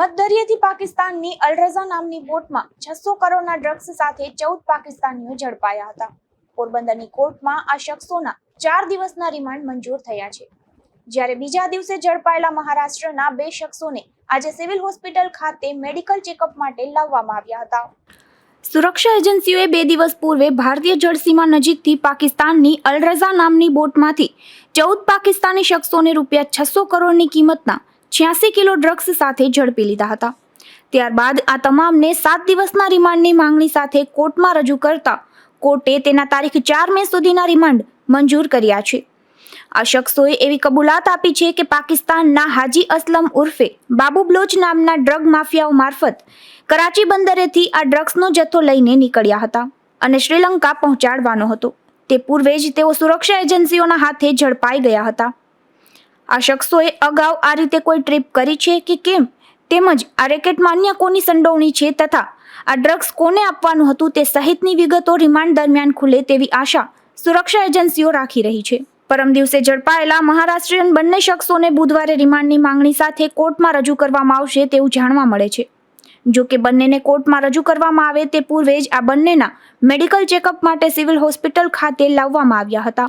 મધદરિયેથી પાકિસ્તાનની અલરઝા નામની બોટમાં છસો કરોડના ડ્રગ્સ સાથે ચૌદ પાકિસ્તાનીઓ ઝડપાયા હતા. પોરબંદરની કોર્ટમાં આ શખ્સોના ચાર દિવસના રિમાન્ડ મંજૂર થયા છે. જ્યારે બીજા દિવસે ઝડપાયેલા મહારાષ્ટ્રના બે શખ્સોને આજે સિવિલ હોસ્પિટલ ખાતે મેડિકલ ચેકઅપ માટે લાવવામાં આવ્યા હતા. સુરક્ષા એજન્સીઓએ બે દિવસ પૂર્વે ભારતીય જળસીમા નજીકથી પાકિસ્તાનની અલરઝા નામની બોટમાંથી ચૌદ પાકિસ્તાની શખ્સોને રૂપિયા છસો કરોડની કિંમતના છ્યાસી કિલો ડ્રગ્સ સાથે ઝડપી લીધા હતા. ત્યારબાદ આ તમામને સાત દિવસના રિમાન્ડની માંગણી સાથે કોર્ટમાં રજૂ કરતા કોર્ટે તેના તારીખ ચાર મે સુધીના રિમાન્ડ મંજૂર કર્યા છે. આ શખ્સોએ એવી કબૂલાત આપી છે કે પાકિસ્તાનના હાજી અસલમ ઉર્ફે બાબુ બ્લોચ નામના ડ્રગ માફિયાઓ મારફત કરાચી બંદરેથી આ ડ્રગ્સનો જથ્થો લઈને નીકળ્યા હતા અને શ્રીલંકા પહોંચાડવાનો હતો. તે પૂર્વે જ તેઓ સુરક્ષા એજન્સીઓના હાથે ઝડપાઈ ગયા હતા. આ શખ્સોએ અગાઉ આ રીતે કોઈ ટ્રીપ કરી છે કે કેમ? તેમજ આ રેકેટમાં અન્ય કોની સંડોવણી છે તથા આ ડ્રગ્સ કોને આપવાનું હતું તે સહિતની વિગતો રિમાન્ડ દરમિયાન ખુલે તેવી આશા સુરક્ષા એજન્સીઓ રાખી રહી છે. પરમ દિવસે ઝડપાયેલા મહારાષ્ટ્રીયન બંને શખ્સોને બુધવારે રિમાન્ડની માંગણી સાથે કોર્ટમાં રજૂ કરવામાં આવશે તેવું જાણવા મળે છે. જો કે બંનેને કોર્ટમાં રજૂ કરવામાં આવે તે પૂર્વે જ આ બંનેના મેડિકલ ચેકઅપ માટે સિવિલ હોસ્પિટલ ખાતે લાવવામાં આવ્યા હતા.